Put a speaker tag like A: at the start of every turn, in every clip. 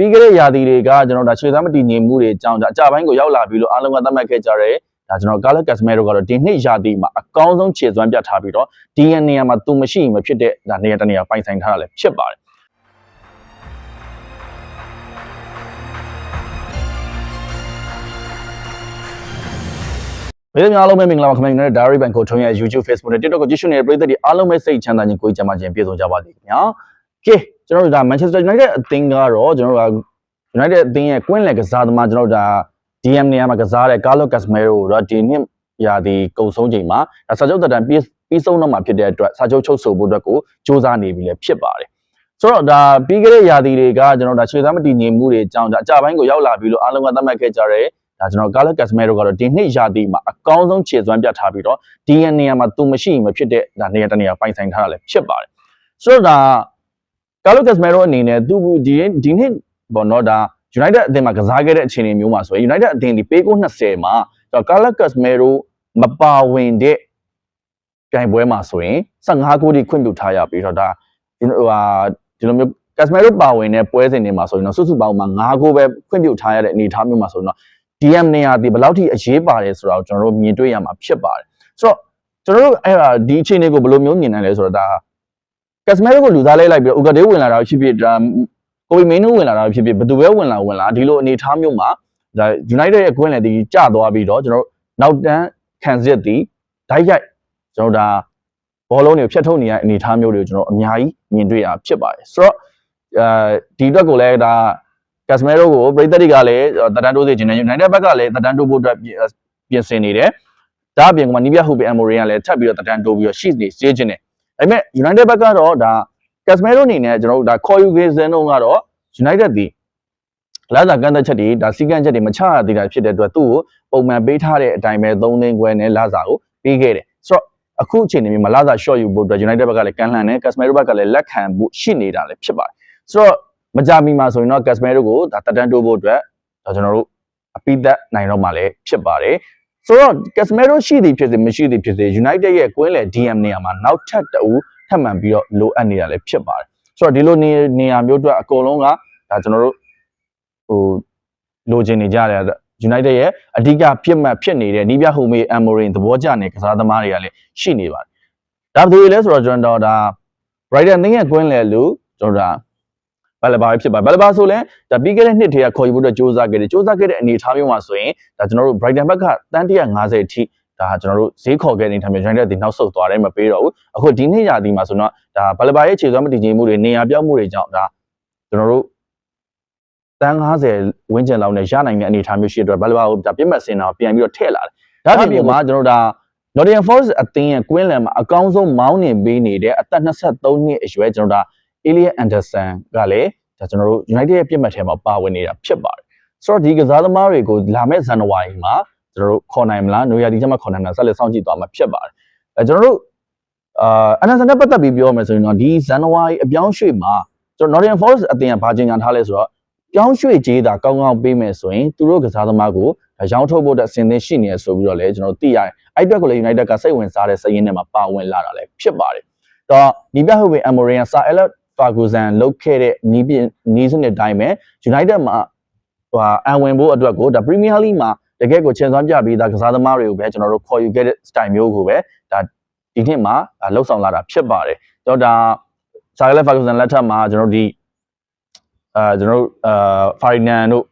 A: ပြီးခဲ့တဲ့ရာသီတွေကကျွန်တော်ဒါခြေသားမတည်ငြိမ်မှုတွေအကြောင်းဒါအကြပိုင်းကိုရောက်လာပြီလို့အားလုံးကသတ်မှတ်ခဲ့ကြတယ်ဒါကျွန်တော်ကာလက်ကက်စမဲတို့ကတော့ဒီနှစ်ရာသီမှာအကောင်းဆုံးခြေစွမ်းပြတ်ထားပြီးတော့ဒီရနေရာမှာသူမရှိရင်မဖြစ်တဲ့ဒါနေရာတစ်နေရာပိုင်ဆိုင်ထားတာလည်းဖြစ်ပါတယ်မင်းတို့များအားလုံးပဲမင်္ဂလာပါခင်ဗျာကျွန်တော် Diary Bank ကိုထုံးရဲ့ YouTube Facebook နဲ့ TikTok ကိုကြည့်ရှုနေတဲ့ပရိသတ်တွေအားလုံးပဲစိတ်ချမ်းသာခြင်းကိုယ်ကြမ်းပါခြင်းပြည့်စုံကြပါစေခင်ဗျာ။ Okay ကျွန်တော်တို့ဒါ Manchester United အသင်းကတော့ကျွန်တော်တို့က United အသင်းရဲ့ကွင်းလယ်ကစားသမားကျွန်တော်တို့ဒါ DM နေရာမှာကစားတဲ့ Carlo Casemiro ကိုတော့ဒီနှစ်ရာသီကုန်ဆုံးချိန်မှာဒါစာချုပ်တက်တန်ပြီးပြီးဆုံးတော့မှာဖြစ်တဲ့အတွက်စာချုပ်ချုပ်ဆိုဖို့အတွက်ကိုစ조사နေပြီလည်းဖြစ်ပါတယ်။ဆိုတော့ဒါပြီးခဲ့တဲ့ရာသီတွေကကျွန်တော်ဒါခြေသားမတည်ငြိမ်မှုတွေအကြောင်းဒါအကြပိုင်းကိုရောက်လာပြီလို့အားလုံးကသတ်မှတ်ခဲ့ကြတဲ့ဒါကျွန်တော်ကာလက်ကက်စမဲတို့ကတော့ဒီနှစ်ရာသီမှာအကောင်းဆုံးခြေစွမ်းပြတ်ထားပြီးတော့ဒီရနေရာမှာသူမရှိရင်မဖြစ်တဲ့ဒါနေရာတစ်နေရာပိုင်ဆိုင်ထားတာလည်းဖြစ်ပါတယ်ဆိုတော့ဒါ ကာလက်ကက်စမဲတို့အနေနဲ့သူ့ဒီဒီနှစ်ဘောနော်ဒါ United အသင်းမှာကစားခဲ့တဲ့အခြေအနေမျိုးမှာဆိုရင် United အသင်းဒီပေးကို20မှာကျွန်တော်ကာလက်ကက်စမဲတို့မပါဝင်တဲ့ပြိုင်ပွဲမှာဆိုရင်15ဂိုးထိခွင့်ပြုထားရပြီးတော့ဒါဒီဟိုဟာဒီလိုမျိုးကက်စမဲတို့ပါဝင်တဲ့ပွဲစဉ်တွေမှာဆိုရင်တော့စုစုပေါင်းမှာ9ဂိုးပဲခွင့်ပြုထားရတဲ့အနေအထားမျိုးမှာဆိုရင်တော့ DM နေရာဒီဘယ်လောက်ထိအရေးပါတယ်ဆိုတာကိုကျွန်တော်တို့မြင်တွေ့ရမှာဖြစ်ပါတယ်ဆိုတော့ကျွန်တော်တို့အဲ့ဒါဒီအခြေအနေကိုဘယ်လိုမျိုးမြင်နိုင်လဲဆိုတော့ဒါ ကက်စမဲကိုလူသားလိုက်လိုက်ပြီးတော့ဥကဒေးဝင်လာတာဖြစ်ဖြစ်ဒါကိုဗီမင်းတို့ဝင်လာတာဖြစ်ဖြစ်ဘယ်သူပဲဝင်လာဝင်လာဒီလိုအနေအထားမျိုးမှာဒါ United ရဲ့ကွင်းလယ်ဒီကျသွားပြီးတော့ကျွန်တော်တို့နောက်တန်းခံစစ်တီဓာတ်ရိုက်ကျွန်တော်ဒါဘောလုံးတွေကိုဖျက်ထုတ်နေရတဲ့အနေအထားမျိုးတွေကိုကျွန်တော်အများကြီးမြင်တွေ့ရဖြစ်ပါတယ်ဆိုတော့အဲဒီအတွက်ကိုလည်းဒါကက်စမဲရိုကိုပရိသတ်တွေကလည်းတတန်တိုးစေချင်တယ် United ဘက်ကလည်းတတန်တိုးဖို့အတွက်ပြင်ဆင်နေတယ်ဒါအပြင်ကမှနီးပြဟူပီအမိုရီကလည်းထပ်ပြီးတော့တတန်တိုးပြီးတော့ရှိနေစေချင်တယ် ဒါပေမဲ့ United ဘက်ကတော့ဒါကက်စမဲရိုအနေနဲ့ကျွန်တော်တို့ဒါခေါ်ယူခဲ့စင်းတော့ကတော့ United ဒီလာစာကန့်သက်ချက်တွေဒါစီကန့်ချက်တွေမချရသေးတာဖြစ်တဲ့အတွက်သူ့ကိုပုံမှန်ပေးထားတဲ့အတိုင်းပဲ3သိန်းခွဲနဲ့လာစာကိုပေးခဲ့တယ်ဆိုတော့အခုအချိန်นี้မှာလာစာ short ယူဖို့အတွက် United ဘက်ကလည်းကမ်းလှမ်းတယ် Casemiro ဘက်ကလည်းလက်ခံဖို့ရှိနေတာလည်းဖြစ်ပါတယ်ဆိုတော့မကြမီမှာဆိုရင်တော့ Casemiro ကိုဒါတက်တန်းတိုးဖို့အတွက်ဒါကျွန်တော်တို့အပိသက်နိုင်တော့မှလည်းဖြစ်ပါတယ် ဆိုတော့ Casemiro ရှိသည်ဖြစ်စေမရှိသည်ဖြစ်စေ United ရဲ့ကွင်းလယ် DM နေရာမှာနောက်ထပ်တအူးထပ်မံပြီးတော့လိုအပ်နေတာလည်းဖြစ်ပါတယ်ဆိုတော့ဒီလိုနေနေရာမျိုးအတွက်အကုန်လုံးကဒါကျွန်တော်တို့ဟိုလိုချင်နေကြတယ် United ရဲ့အဓိကဖြစ်မှတ်ဖြစ်နေတဲ့နီးပြဟိုမေအမ်မိုရင်သဘောကျနေကစားသမားတွေကလည်းရှိနေပါတယ်ဒါဘယ်လိုလဲဆိုတော့ကျွန်တော်ဒါ Brighton တင်းရဲ့ကွင်းလယ်လူကျွန်တော်ဒါ ဘာလဲဘာပဲဖြစ်ပါဘာလဲဘာဆိုလဲဒါပြီးခဲ့တဲ့နှစ်ထဲကခေါ်ယူဖို့အတွက်စူးစမ်းခဲ့တယ်စူးစမ်းခဲ့တဲ့အနေအထားမျိုးမှာဆိုရင်ဒါကျွန်တော်တို့ Brighton ဘက်ကတန်း150အထိဒါကျွန်တော်တို့ဈေးခေါ်ခဲ့တဲ့ထံမျိုး United ဒီနောက်ဆုတ်သွားတယ်မပေးတော့ဘူးအခုဒီနေ့ရာသီမှာဆိုတော့ဒါဘာလဲဘာရဲ့ခြေစွမ်းမတည်ငြိမ်မှုတွေနေရာပြောင်းမှုတွေကြောင့်ဒါကျွန်တော်တို့တန်း90ဝင်းကျင်လောက်နဲ့ရနိုင်တဲ့အနေအထားမျိုးရှိတဲ့အတွက်ဘာလဲဘာကိုဒါပြစ်မှတ်စင်တာပြန်ပြီးတော့ထည့်လာတယ်ဒါပြင်မှာကျွန်တော်တို့ဒါ Nottingham Forest အသင်းရဲ့ Queensland မှာအကောင်းဆုံးမောင်းနေပေးနေတဲ့အသက်23နှစ်အရွယ်ကျွန်တော်တို့ဒါ Elliot Anderson ကလည်းဒါကျွန်တော်တို့ United ရဲ့ပြစ်မှတ်ထဲမှာပါဝင်နေတာဖြစ်ပါတယ်ဆိုတော့ဒီကစားသမားတွေကိုလာမယ့်ဇန်နဝါရီမှာကျွန်တော်တို့ခေါ်နိုင်မလားနွေရာသီကျမှခေါ်နိုင်မလားဆက်လက်စောင့်ကြည့်သွားမှာဖြစ်ပါတယ်အဲကျွန်တော်တို့အာ Anderson နဲ့ပတ်သက်ပြီးပြောမယ်ဆိုရင်တော့ဒီဇန်နဝါရီအပြောင်းရွှေ့မှာကျွန်တော် Nottingham Forest အသင်းကဘာကြေညာထားလဲဆိုတော့ပြောင်းရွှေ့ကြေးတာကောင်းကောင်းပေးမယ်ဆိုရင်သူတို့ကစားသမားကိုရောင်းထုတ်ဖို့အတွက်အဆင်သင့်ရှိနေရဆိုပြီးတော့လည်းကျွန်တော်တို့သိရတယ်အဲ့အတွက်ကိုလည်း United ကစိတ်ဝင်စားတဲ့စည်ရင်းထဲမှာပါဝင်လာတာလည်းဖြစ်ပါတယ်တော့ဒီပြဟုတ်ပင် Amorin ဆာ Elliot Ferguson လုတ်ခဲ့တဲ့နီးပြနီးစနစ်တိုင်းပဲ United မှာဟိုအန်ဝင်ဖို့အတွက်ကိုဒါ Premier League မှာတကယ်ကိုချင်စွမ်းပြပြီးသားကစားသမားတွေကိုပဲကျွန်တော်တို့ခေါ်ယူခဲ့တဲ့ style မျိုးကိုပဲဒါဒီနှစ်မှာလှုပ်ဆောင်လာတာဖြစ်ပါတယ်ကျွန်တော်ဒါ Sir Alex Ferguson လက်ထက်မှာကျွန်တော်ဒီအာကျွန်တော်တို့အာ Ferdinand တို့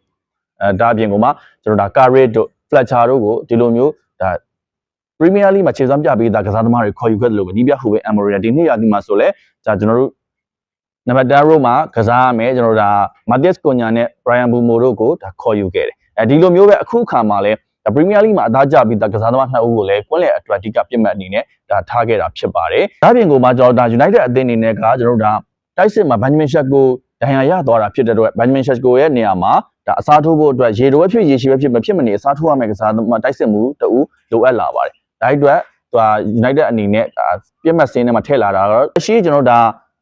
A: အဲဒါအပြင်ကမှကျွန်တော်ဒါ Carrick တို့ Fletcher တို့ကိုဒီလိုမျိုးဒါ Premier League မှာခြေစွမ်းပြပေးတာကစားသမားတွေခေါ်ယူခဲ့တယ်လို့ပဲနီးပြဟိုပဲ Amorim ဒီနေ့ရာသီမှာဆိုလဲဒါကျွန်တော်တို့ နံပါတ်10 row မှာကစားရမယ်ကျွန်တော်တို့ဒါ Matias Cunha နဲ့ Brian Bumo တို့ကိုဒါခေါ်ယူခဲ့တယ်အဲဒီလိုမျိုးပဲအခုအခါမှာလဲဒါ Premier League မှာအသားကျပြီးသားကစားသမားနှစ်ဦးကိုလည်းကွင်းလယ်အတရတီကပြစ်မှတ်အနေနဲ့ဒါထားခဲ့တာဖြစ်ပါတယ်ဒါပြင်ကိုမှကျွန်တော်ဒါ United အသင်းအနေနဲ့ကကျွန်တော်တို့ဒါတိုက်စစ်မှာ Benjamin Sheko ဒဏ်ရာရသွားတာဖြစ်တဲ့အတွက် Benjamin Sheko ရဲ့နေရာမှာဒါအစားထိုးဖို့အတွက်ရေတိုးဖြစ်ရေရှည်ပဲဖြစ်မဖြစ်မနေအစားထိုးရမယ့်ကစားသမားတိုက်စစ်မှုတူလိုအပ်လာပါတယ်ဒါအတွက်သူက United အနေနဲ့ပြစ်မှတ်စင်းထဲမှာထည့်လာတာတော့အရှိကျွန်တော်ဒါ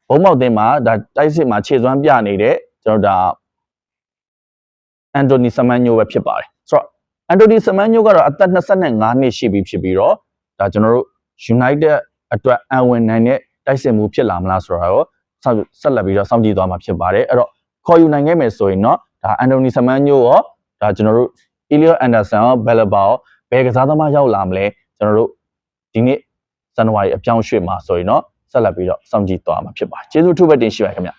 A: ဘုံမောက်တင်းမှာဒါတိုက်စစ်မှာခြေစွမ်းပြနေတဲ့ကျွန်တော်ဒါအန်တိုနီဆမန်ညိုပဲဖြစ်ပါတယ်ဆိုတော့အန်တိုနီဆမန်ညိုကတော့အသက်25နှစ်ရှိပြီဖြစ်ပြီးတော့ဒါကျွန်တော်တို့ United အတွက်အဝင်နိုင်တဲ့တိုက်စစ်မှုဖြစ်လာမလားဆိုတာတော့ဆက်လက်ပြီးတော့စောင့်ကြည့်သွားမှာဖြစ်ပါတယ်အဲ့တော့ခေါ်ယူနိုင်ခဲ့မယ်ဆိုရင်တော့ဒါအန်တိုနီဆမန်ညိုရောဒါကျွန်တော်တို့အီလီယိုအန်ဒါဆန်ရောဘယ်လဘာရောဘယ်ကစားသမားရောက်လာမလဲကျွန်တော်တို့ဒီနေ့ဇန်နဝါရီအပြောင်းရွှေ့မှာဆိုရင်တော့ ဆက်လက်ပြီးတော့စောင့်ကြည့်သွားမှာဖြစ်ပါကျေးဇူးထူးပဲတင်ရှိပါခင်ဗျာ